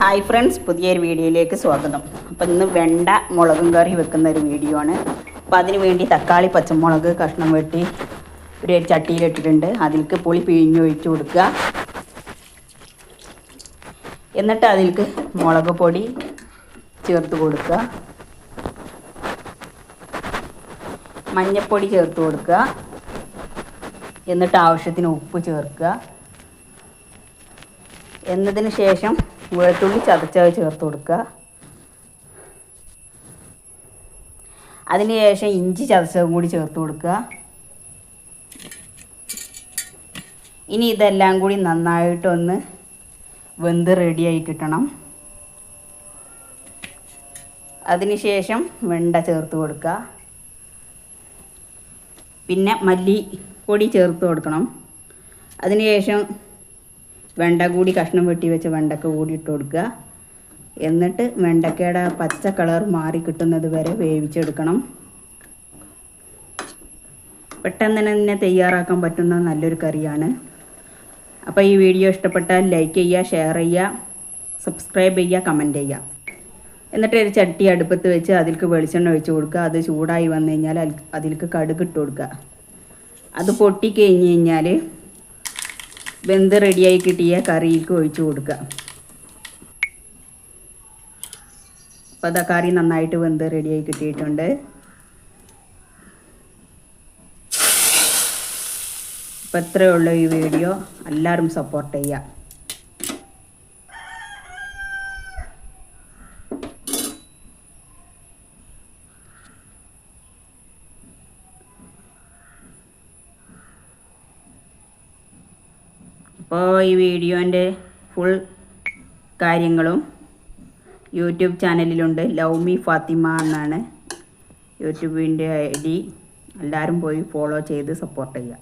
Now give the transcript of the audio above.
Hi friends പുതിയൊരു വീഡിയോയിലേക്ക് സ്വാഗതം. അപ്പം ഇന്ന് വെണ്ട മുളകും കറി വെക്കുന്ന ഒരു വീഡിയോ ആണ്. അപ്പോൾ അതിന് വേണ്ടി തക്കാളി പച്ചമുളക് കഷ്ണം വെട്ടി ഒരു ചട്ടിയിലിട്ടിട്ടുണ്ട് അതിൽക്ക് പുളി പിഴിഞ്ഞൊഴിച്ച് കൊടുക്കുക. എന്നിട്ട് അതിൽക്ക് മുളക് പൊടി ചേർത്ത് കൊടുക്കുക. മഞ്ഞൾപ്പൊടി ചേർത്ത് കൊടുക്കുക. എന്നിട്ട് ആവശ്യത്തിന് ഉപ്പ് ചേർക്കുക. എന്നതിന് ശേഷം വെളുത്തുള്ളി ചതച്ചത് ചേർത്ത് കൊടുക്കുക. അതിന് ശേഷം ഇഞ്ചി ചതച്ചതും കൂടി ചേർത്ത് കൊടുക്കുക. ഇനി ഇതെല്ലാം കൂടി നന്നായിട്ടൊന്ന് വെന്ത് റെഡിയായി കിട്ടണം. അതിനുശേഷം വെണ്ട ചേർത്ത് കൊടുക്കുക. പിന്നെ മല്ലി മല്ലിപ്പൊടി ചേർത്ത് കൊടുക്കണം. അതിനുശേഷം വെണ്ട കൂടി കഷ്ണം വെട്ടി വെച്ച് വെണ്ടക്ക കൂടി ഇട്ട് കൊടുക്കുക. എന്നിട്ട് വെണ്ടക്കയുടെ പച്ച കളർ മാറി കിട്ടുന്നത് വരെ വേവിച്ചെടുക്കണം. പെട്ടെന്ന് തന്നെ തയ്യാറാക്കാൻ പറ്റുന്ന നല്ലൊരു കറിയാണ്. അപ്പോൾ ഈ വീഡിയോ ഇഷ്ടപ്പെട്ടാൽ ലൈക്ക് ചെയ്യുക ഷെയർ ചെയ്യുക സബ്സ്ക്രൈബ് ചെയ്യുക കമന്റ് ചെയ്യുക. എന്നിട്ട് ഒരു ചട്ടി അടുപ്പത്ത് വെച്ച് അതിൽക്ക് വെളിച്ചെണ്ണ ഒഴിച്ച് കൊടുക്കുക. അത് ചൂടായി വന്നു കഴിഞ്ഞാൽ അതിൽക്ക് കടുക് ഇട്ട് കൊടുക്കുക. അത് പൊട്ടിക്കഴിഞ്ഞ് കഴിഞ്ഞാൽ വെന്ത് റെഡിയായി കിട്ടിയ കറിയിലേക്ക് ഒഴിച്ചു കൊടുക്കുക അപ്പോൾ അതാ കറി നന്നായിട്ട് വെന്ത് റെഡിയായി കിട്ടിയിട്ടുണ്ട്. അപ്പോൾ ഇത്രയേ ഉള്ളൂ ഈ വീഡിയോ എല്ലാവരും സപ്പോർട്ട് ചെയ്യുക. അപ്പോൾ ഈ വീഡിയോന്റെ ഫുൾ കാര്യങ്ങളും യൂട്യൂബ് ചാനലിലുണ്ട്. ലവ് മീ ഫാത്തിമ എന്നാണ്. യൂട്യൂബിന്റെ ഐ ഡി. എല്ലാവരും പോയി ഫോളോ ചെയ്ത് സപ്പോർട്ട് ചെയ്യുക.